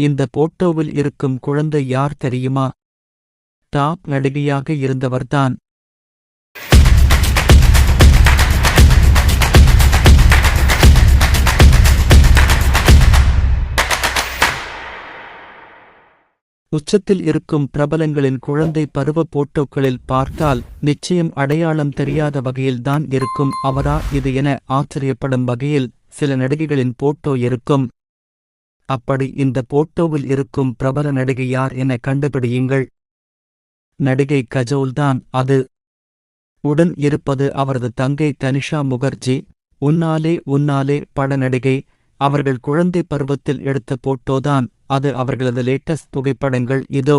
இந்த போட்டோவில் இருக்கும் குழந்தை யார் தெரியுமா? டாப் நடிகையாக இருந்தவர்தான். உச்சத்தில் இருக்கும் பிரபலங்களின் குழந்தை பருவ போட்டோக்களில் பார்த்தால் நிச்சயம் அடையாளம் தெரியாத வகையில்தான் இருக்கும். அவரா இது என ஆச்சரியப்படும் வகையில் சில நடிகைகளின் போட்டோ இருக்கும். அப்படி இந்த போட்டோவில் இருக்கும் பிரபல நடிகை யார் என கண்டுபிடியுங்கள். நடிகை கஜோல்தான் அது. உடன் இருப்பது அவரது தங்கை தனிஷா முகர்ஜி. உன்னாலே உன்னாலே பட நடிகை. அவர்கள் குழந்தை பருவத்தில் எடுத்த போட்டோதான் அது அவர்களது லேட்டஸ்ட் புகைப்படங்கள். இதோ.